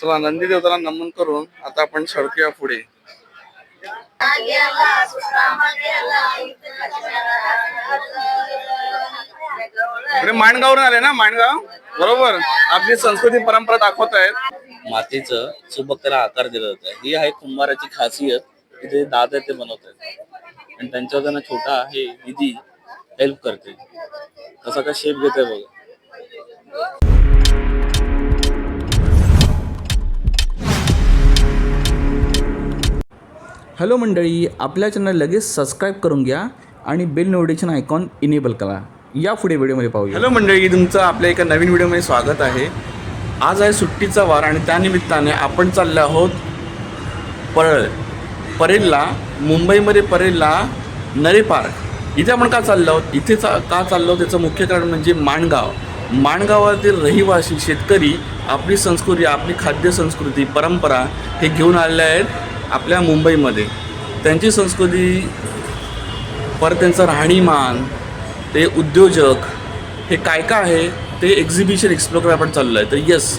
चला नंदी देवताला नमन करून आता आपण सरकूया पुढे. माणगावरून आले ना माणगाव? बरोबर. आपली संस्कृती परंपरा दाखवत आहेत. मातीचं सुबक त्याला आकार दिला जातो. ही आहे कुंभाराची खासियत की जे दाद आहे ते आहेत. आणि त्यांच्यावर त्यांना छोटा हे निधी हेल्प करते. तसा का शेप घेते बघा. हॅलो मंडळी आपल्या चॅनल लगेच सबस्क्राईब करून घ्या आणि बेल नोटिफिकेशन आयकॉन इनेबल करा. या पुढे व्हिडिओमध्ये पाहूया. हॅलो मंडळी तुमचं आपल्या एका नवीन व्हिडिओमध्ये स्वागत आहे. आज आहे सुट्टीचा वार आणि त्यानिमित्ताने आपण चाललो आहोत परळ परेलला मुंबईमध्ये परेलला नरे पार्क. इथे आपण का चाललो आहोत? इथे चा का चाललो आहोत? त्याचं मुख्य कारण म्हणजे माणगाव. माणगावातील रहिवासी शेतकरी आपली संस्कृती आपली खाद्य संस्कृती परंपरा हे घेऊन आलेले आहेत. आपल्या मुंबईमध्ये त्यांची संस्कृती परत त्यांचं राहणीमान ते उद्योजक हे काय काय आहे ते एक्झिबिशन एक्सप्लोर करायला आपण चाललो आहे तर यस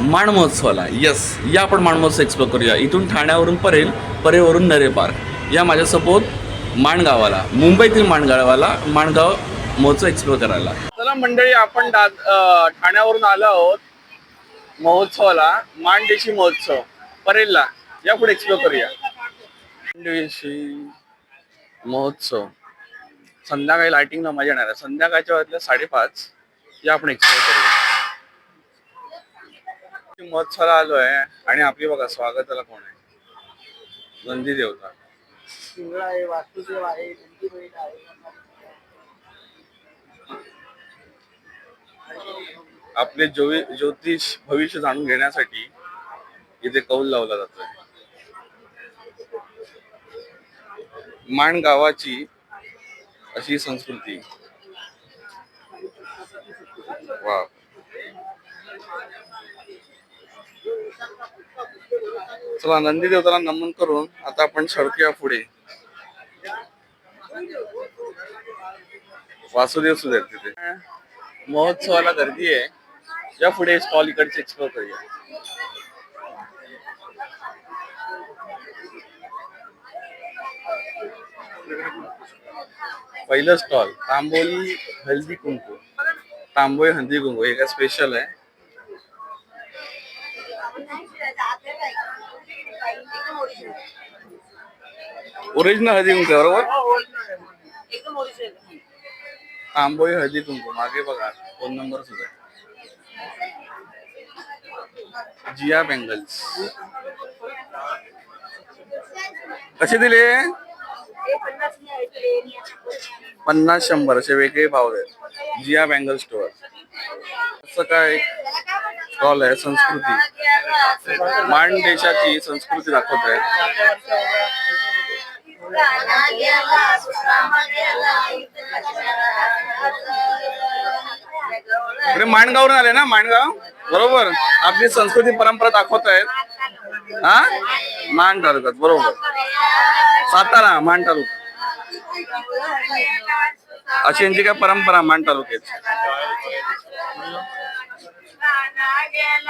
माणमहोत्सवाला यस या आपण माण महोत्सव एक्सप्लोर करूया. इथून ठाण्यावरून परेल परेवरून नरे पार्क या माझ्यासोबत माणगावाला मुंबईतील माणगावाला माणगाव महोत्सव एक्सप्लोर करायला. चला मंडळी आपण ठाण्यावरून आलो आहोत महोत्सवाला माणदेशी महोत्सव. परेलला. या पुढे एक्सप्लोर करूया महोत्सव. संध्याकाळी लाइटिंगला मजा येणार आहे. संध्याकाळच्या वेळेतल्या साडेपाच या आपण एक्सप्लोर करूया. महोत्सवाला आलो आहे आणि आपली बघा स्वागताला कोण आहे? नंदी देवता आहे वास्तुदेव आहे नंदीबैल आहे. आपले ज्योति ज्योतिष भविष्य जाणून घेण्यासाठी इथे कौल लावला जातोय. मांड गावाची अशी संस्कृती. वा चला नंदी देवताला नमन करून आता आपण सडकूया पुढे. वासुदेव सुद्धा तिथे. महोत्सवाला गर्दी आहे. या पुढे स्टॉल इकडचे एक्सप्लोर करूया. पहिलं स्टॉल तांबोली हल्दी कुंकू. तांबोळी हल्दी कुंकू हे काय स्पेशल आहे? ओरिजिनल हळदी कुंकू बरोबर? तांबोळी हळदी कुंकू. मागे बघा फोन नंबर सुद्धा जिया बेंगल्स. कसे दिले? पन्नास शंभर असे वेगळे भाव आहेत. Jiya bangle store. असं काय स्टॉल आहे संस्कृती. मांड देशाची संस्कृती दाखवत आहे. माणगावरून आले ना माणगाव? बरोबर. आपली संस्कृती परंपरा दाखवत आहेत. हा? मान तालुक्यात बरोबर. सातारा मान तालुका अशी यांची काय परंपरा मान तालुक्याची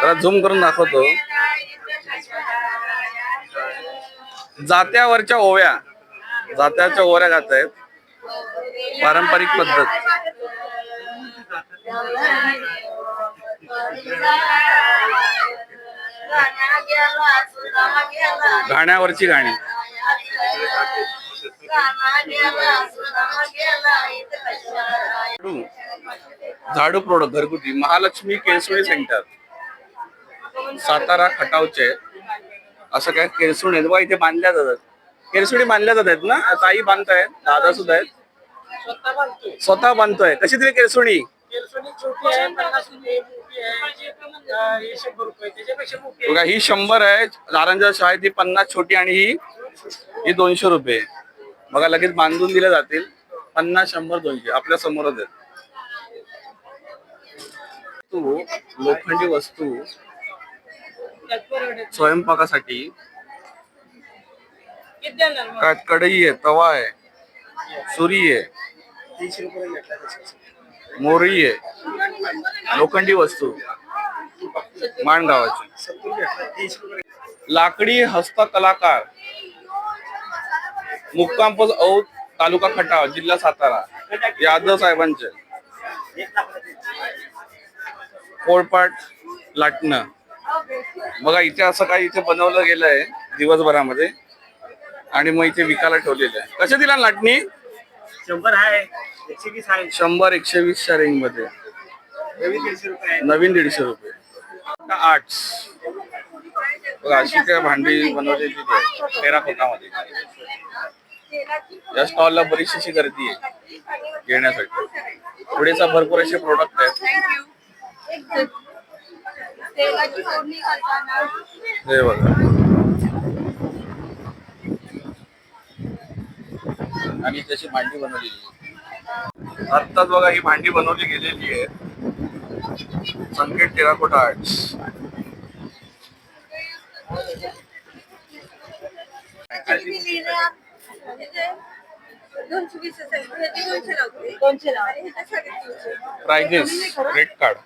जरा झूम करून दाखवतो. जात्यावरच्या ओव्या जात्याच्या ओव्या जात आहेत. पारंपरिक पद्धत. गाण्यावरची गाणी. झाडू प्रोडक्ट घरगुती महालक्ष्मी केसुळे सेंटर. सातारा खटावचे. असं काय केरसुणी आहेत? बघा इथे बांधल्या जातात. केरसुणी बांधल्या जातात ना? ताई बांधतायत दादा सुद्धा आहेत. स्वतः बांधतोय. कशी दिली केळसुणी बघा ही शंभर आहे नारांजा शाळेत ही पन्नास छोटी आणि ही ही दोनशे रुपये. बघा लगेच बांधून दिल्या जातील. पन्नास शंभर दोनशे. आपल्या समोरच आहेत. तू लोखंडी वस्तू स्वयंपाकासाठी कढई आहे तवा आहे सुरी आहे. तीनशे रुपये. मोरी आहे. लोखंडी वस्तू. माणगावाची. लाकडी हस्तकलाकार. मुक्काम औध औद तालुका खटाव जिल्हा सातारा. यादव साहेबांचे. पोळपाट लाटणं. बघा इथे असं काही इथे बनवलं गेलंय दिवसभरामध्ये. आणि मग इथे विकायला ठेवलेलं आहे. कशा दिला लाटणी? शंभर आहे एकशे वीस आहे. शंभर एकशे वीसच्या रेंजमध्ये. नवीन दीडशे रुपये आहे. नवीन दीडशे रुपये. आर्ट्स बघा अशी काय भांडी बनवलेली आहे टेराकोटामध्ये या स्टॉलला बरीचशी अशी गर्दी आहे. घेण्यासाठी. पुढेचा भरपूर असे प्रोडक्ट आहेत. हे बघा. आणि त्याची भांडी बनवलेली आहे. आत्ताच बघा ही भांडी बनवली गेलेली आहे संकेत टेराकोटा आर्ट्स. दोनशे वीस असेल दोनशे प्राइजेस रेट कार्ड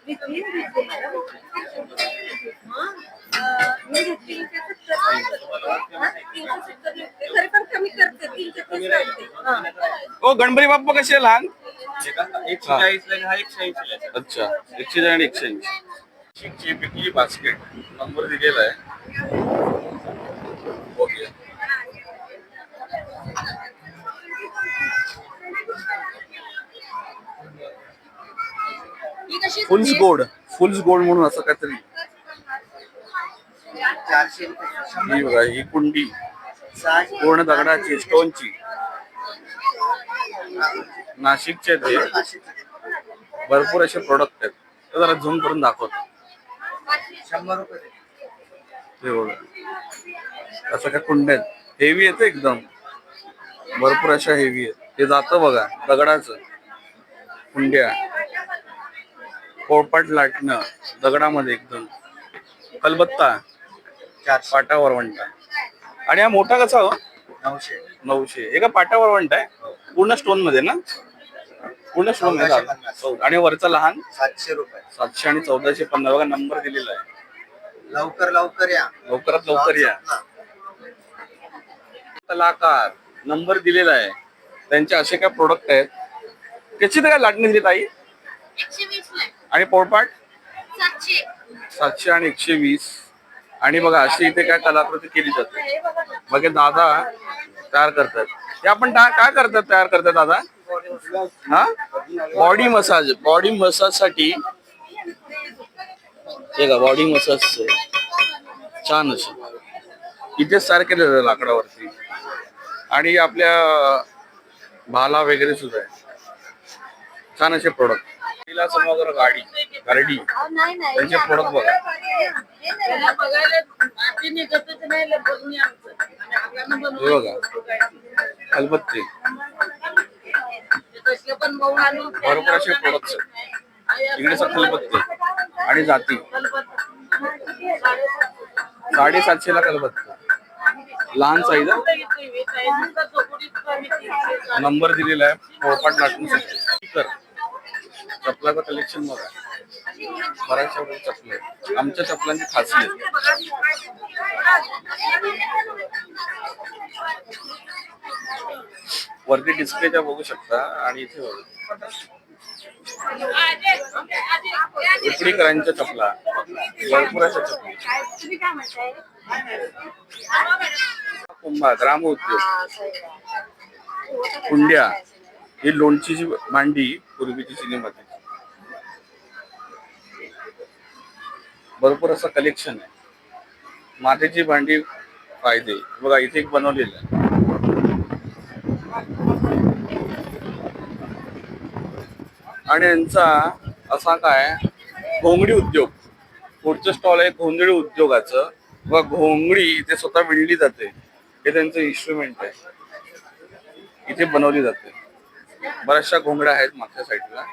तीनशे सत्तर पण कमी करते तीनशे तीस. ओ गणपती बाप्पा कसे आहे? लहान? एकशे चाळीसला आणि हा एकशे ऐंशीला आहे. अच्छा एकशे आणि एकशे ऐंशी. शिकची पिकली बास्केट नंबर दिलेला आहे. ओके ही फुल्स गोड फुल्स गोड म्हणून असं काहीतरी. चारशे रुपये. ही बघा ही कुंडी. पूर्ण दगडाची स्टोनची नाशिकचे ते. भरपूर असे प्रोडक्ट आहेत. जरा झूम करून दाखवतो. शंभर रुपये हे बघा. असं काय कुंड्या आहेत. हेवी येते एकदम. भरपूर अशा हेवी आहेत. ते जातं बघा दगडाचं. कुंड्या. पोळपाट लाटणं दगडामध्ये एकदम. कलबत्ता. चारशे पाटावर वंटा आणि हा मोठा कसा हो? नऊशे. नऊशे. हे का पाटावर वंटा आहे? पूर्ण स्टोनमध्ये ना? पूर्ण स्टोनमध्ये चौदाशे झालं. पन्नास. चौ- आणि वरचा लहान? सातशे रुपये. सातशे आणि चौदाशे पन्नास. बघा नंबर दिलेला आहे. लवकर लवकर या. लवकरात लवकर या. कलाकार नंबर दिलेला आहे. त्यांचे असे काय प्रोडक्ट आहेत? त्याची तर काय लाटणी दिली ताई? एकशे वीस आणि पोळपाट? सातशे. सातशे आणि एकशे वीस. आणि बघा अशी इथे काय कलाकृती केली जाते. बघा दादा तयार करतात. ते आपण काय करतात तयार करतात दादा? हा? बॉडी मसाज बॉडी मसाजसाठी हे बॉडी मसाज छान असे. इथेच तयार केलेलं लाकडावरती. आणि आपल्या भाला वगैरे सुद्धा आहे. छान असे प्रोडक्ट तिला समोर गाडी. नाही त्यांचे प्रोडक्ट बघा. हे बघा. आणून भरपूर असे प्रोडक्ट्स आहेत. इकडे खलबत्ते आणि जाती. साडेसातशे ला खलबत्ता लहान साईज नंबर दिलेला आहे. पोळपाट लाटण्यासाठी स्पीकर. चपलाचं कलेक्शन बघा. बऱ्याचशा प्रकारचे चपले आहेत. आमच्या चपलांची खासियत. वरती डिस्प्लेच्या बघू शकता आणि इथे बघा. उपडीकरांच्या चपला भरपूर अशा चपली. कुंभा ग्राम उद्योग. कुंड्या ही लोणचीची मांडी पूर्वीची सिनेमाची भरपूर असं कलेक्शन आहे. मातीची भांडी फायदे बघा इथे एक बनवलेलं आहे. आणि यांचा असा काय घोंगडी उद्योग. पुढचं स्टॉल आहे घोंगडी उद्योगाचं. व घोंगडी इथे स्वतः विणली जाते. हे त्यांचं इन्स्ट्रुमेंट आहे. इथे बनवली जाते. बऱ्याचशा घोंगड्या आहेत मागच्या साईडला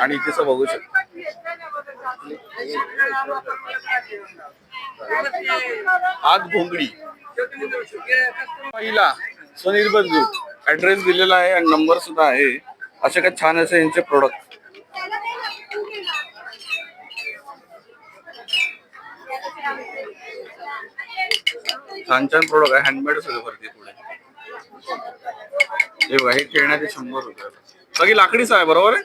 आणि इथे बघू शकतो हात भोंगडी पहिला स्वनिर्भर ग्रुप ऍड्रेस दिलेला आहे आणि नंबर सुद्धा आहे. असे काय छान असे यांचे प्रोडक्ट छान छान प्रोडक्ट आहे. हँडमेड सगळं भरते पुढे. हे बघा हे खेळण्याचे शंभर रुपये. बाकी लाकडीच आहे बरोबर आहे?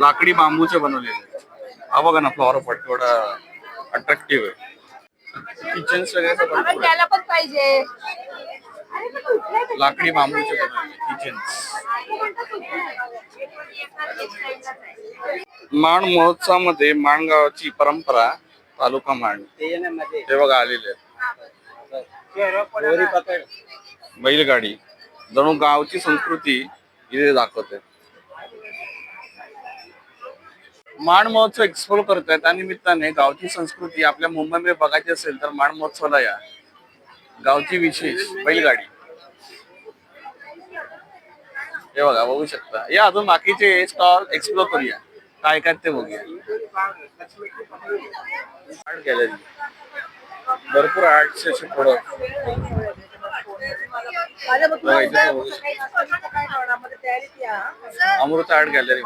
लाकडी बांबूचे बनवलेले. हा बघा ना फ्लॉवर पॉट थोडा अट्रॅक्टिव्ह आहे. किचन वगैरे भरपूर आहे. त्याला पण पाहिजे. लाकडी बांबूचे बनवलेले किचन माण महोत्सवामध्ये माणगावाची परंपरा तालुका माण हे बघा आलेले आहेत. बैलगाडी. जणू गावची संस्कृती इथे दाखवते. माण महोत्सव एक्सप्लोर करत आहेत त्या निमित्ताने गावची संस्कृती आपल्या मुंबईमध्ये बघायची असेल तर माण महोत्सवाला या. गावची विशेष बैलगाडी. हे बघा बघू शकता. या अजून बाकीचे स्टॉल एक्सप्लोर करूया. काय काय ते बघूया. आर्ट गॅलरी भरपूर आर्टचे असे प्रोडक्ट अमृत आर्ट गॅलरी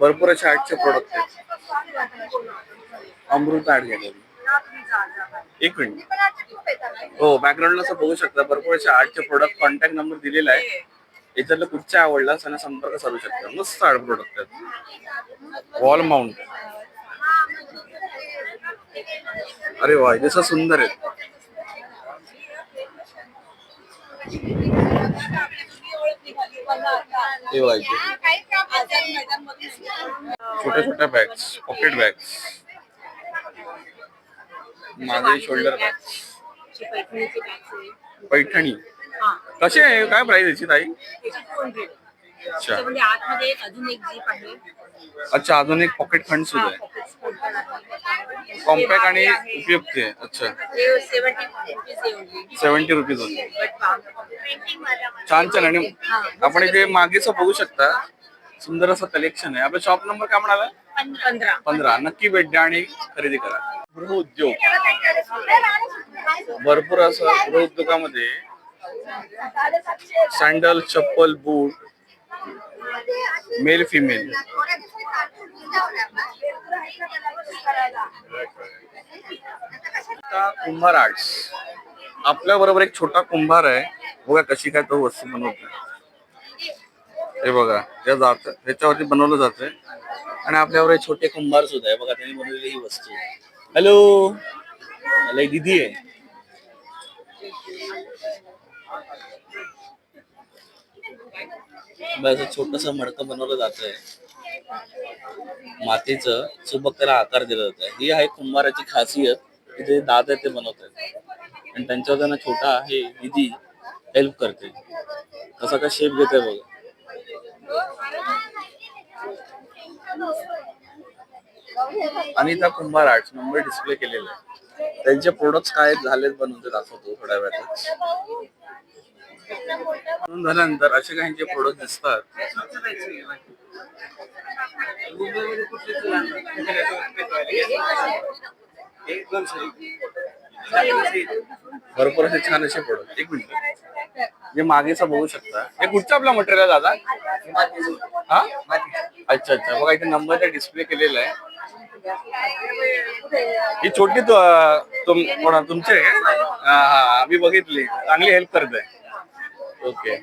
भरपूर असे आर्टचे प्रोडक्ट आहेत. Amrut art gallery. एक मिनिट. हो बॅकग्राऊंडला असं बघू शकता भरपूर असे आर्टचे प्रोडक्ट कॉन्टॅक्ट नंबर दिलेला आहे. याच्यातलं कुठच्या आवडला त्यांना संपर्क साधू शकता. मस्त आर्ट प्रोडक्ट आहेत. वॉल माउंट अरे वा जसं सुंदर आहे छोट्या छोट्या बॅग्स पॉकेट बॅग्स मागे शोल्डर बॅग्स पैठणी. कसे आहे? काय प्राइस याची ताई? अच्छा. म्हणजे आतमध्ये एक अजून एक जीप आहे. अच्छा अजून एक पॉकेट खंड सुद्धा आहे. कॉम्पॅक्ट आणि उपयुक्त आहे. अच्छा. सेव्हन्टी रुपीज होते छान छान. आणि आपण इथे मागेच बघू शकता सुंदर असं कलेक्शन आहे. आपला शॉप नंबर काय म्हणाला? पंधरा. पंधरा. नक्की भेट द्या आणि खरेदी करा. गृहउद्योग भरपूर असं गृहउद्योगामध्ये सँडल चप्पल बूट मेल फिमेल कुंभार आर्ट्स. आपल्या बरोबर एक छोटा कुंभार आहे. बघा कशी काय तो वस्तू बनवतो हे बघा त्या जात त्याच्यावरती बनवलं जातंय. आणि आपल्यावर एक छोटे कुंभार सुद्धा आहे. बघा त्यांनी बनवलेली ही वस्तू हॅलो हॅलो दिदी आहे. असं छोटस मडकं बनवलं जात आहे मातीचं सुबक त्याला आकार दिला जात आहे ही आहे कुंभाराची खासियत जे दात आहे ते बनवत आहेत आणि त्यांच्यावर त्यांना छोटा आहे निधी हेल्प करते. कसा का शेप घेते बघा. आणि त्या कुंभार आर्ट्स नंबर डिस्प्ले केलेला आहे. त्यांचे प्रोडक्ट काय झालेत बनवून ते दाखवतो थोड्या वेळात बनवून झाल्यानंतर असे काहींचे प्रोडक्ट दिसतात. भरपूर असे छान असे प्रोडक्ट एक मिनिट. जे मागेचा बघू शकता. हे कुठचं आपला मटेरियल दादा? हा? अच्छा अच्छा. बघा इथे नंबर डिस्प्ले केलेला आहे. ही छोटी तुमचे तुम कोणा हा हा. मी बघितली. चांगली हेल्प करते ओके.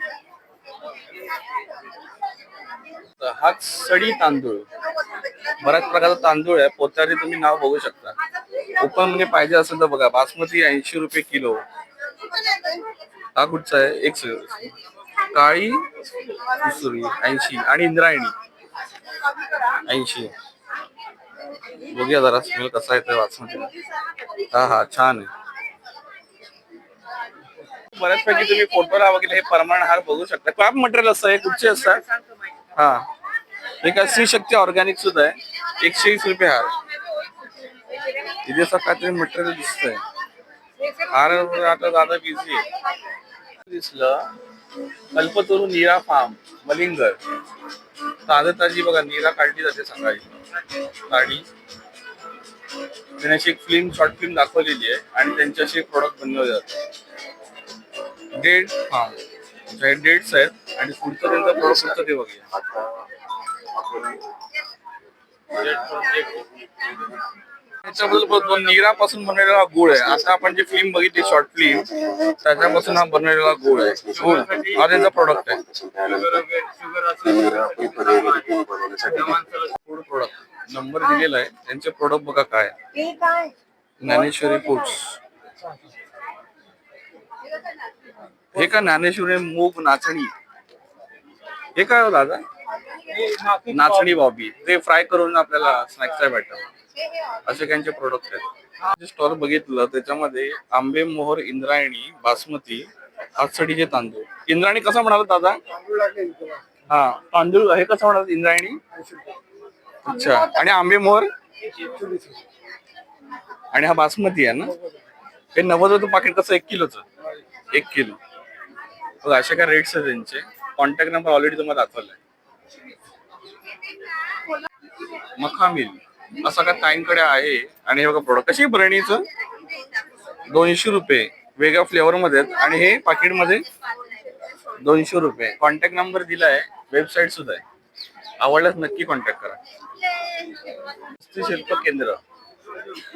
हा सडी तांदूळ. बऱ्याच प्रकारचा तांदूळ आहे. पोत्यावरती तुम्ही नाव बघू शकता. ओपनमध्ये म्हणजे पाहिजे असेल तर बघा. बासमती ऐंशी रुपये किलो. हा कुठचा आहे? एक काळी दुसरी ऐंशी आणि इंद्रायणी. ऐंशी. बघूया जरा. स्मेल कसा येतोय बासमती हा हा छान आहे. बऱ्याचपैकी तुम्ही फोटोला वगैरे हे परमाण हार बघू शकता. काय मटेरियल असतं हे कुठचे असतात? हा. एक श्री शक्ती ऑर्गॅनिक सुद्धा आहे. एकशे वीस रुपये हार. इथे असं काहीतरी मटेरियल दिसतंय. हार आता दादा बिझी आहे. दिसलं कल्पतरू नीरा फार्म मलिंगर. ताजी ताजी बघा नीरा काढली जाते सकाळी. काढी त्यांनी अशी एक फिल्म शॉर्ट फिल्म दाखवलेली आहे आणि त्यांच्याशी प्रोडक्ट बनवले जातात डेट हा. डेट्स आहेत आणि पुढचं त्यांचा प्रोडक्ट होतं ते बघूया. त्याच्याबद्दल नीरापासून बनवलेला गुळ आहे. आता आपण जी फिल्म बघितली शॉर्ट फिल्म त्याच्यापासून हा बनवलेला गुळ आहे. गुळ हा त्यांचा प्रोडक्ट आहे. फूड प्रोडक्ट नंबर दिलेला आहे. त्यांचे प्रोडक्ट बघा काय ज्ञानेश्वरी फूड्स हे का ज्ञानेश्वरी मूग नाचणी? हे काय हो दादा? नाचणी बॉबी ते फ्राय करून आपल्याला स्नॅक्स भेटतात. असे त्यांचे प्रोडक्ट आहेत. स्टॉल बघितलं त्याच्यामध्ये आंबे मोहर इंद्रायणी बासमती हातसडीचे तांदूळ. इंद्रायणी कसा म्हणाला दादा? हा तांदूळ हे कसं म्हणाल इंद्रायणी? अच्छा. आणि आंबे मोहर? आणि हा बासमती आहे ना? हे नव्वद पाकिट कसं? एक किलोचं. एक किलो. मग असे काय रेट्स आहेत त्यांचे. कॉन्टॅक्ट नंबर ऑलरेडी तुम्हाला दाखवलाय. मखा मिल असं का ताईंकडे आहे. आणि हे बघा प्रोडक्ट कशी बरणीचं? दोनशे रुपये. वेगळ्या फ्लेवर मध्ये आहेत. आणि हे पाकिटमध्ये दोनशे रुपये. कॉन्टॅक्ट नंबर दिलाय. वेबसाईट सुद्धा आहे. आवडल्यास नक्की कॉन्टॅक्ट करा. शिल्प केंद्र.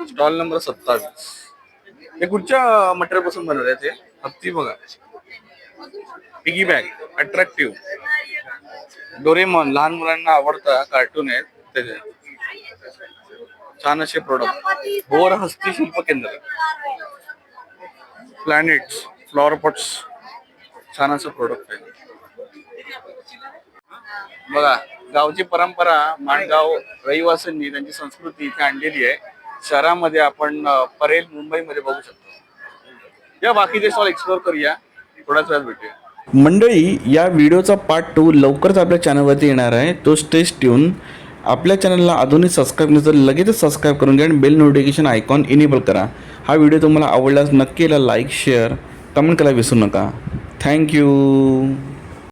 स्टॉल नंबर सत्तावीस. हे कुठच्या मटेरियलपासून बनवलं आहे ते? हत्ती बघा. पिगी बॅग अट्रॅक्टिव्ह डोरेमॉन लहान मुलांना आवडता कार्टून आहेत त्याचे छान असे प्रोडक्ट भोर हस्तशिल्प केंद्र. प्लॅनेट्स फ्लॉवर पॉट्स छान असं प्रोडक्ट आहे. बघा गावची परंपरा माणगाव रहिवासींनी त्यांची संस्कृती इथे आणलेली आहे. शहरामध्ये आपण परेल मुंबईमध्ये बघू शकतो. या बाकीचे स्टॉल एक्सप्लोर करूया. थोड्याच वेळात भेटूया. मंडळी या व्हिडिओचा पार्ट टू लवकरच आपल्या चॅनलवरती येणार आहे. तो स्टेज ट्यून आपल्या चॅनलला अजूनही सबस्क्राईब नसेल लगेचच सबस्क्राईब करून घ्या आणि बेल नोटिफिकेशन आयकॉन इनेबल करा. हा व्हिडिओ तुम्हाला आवडल्यास नक्की याला लाईक शेअर कमेंट करायला विसरू नका. थँक्यू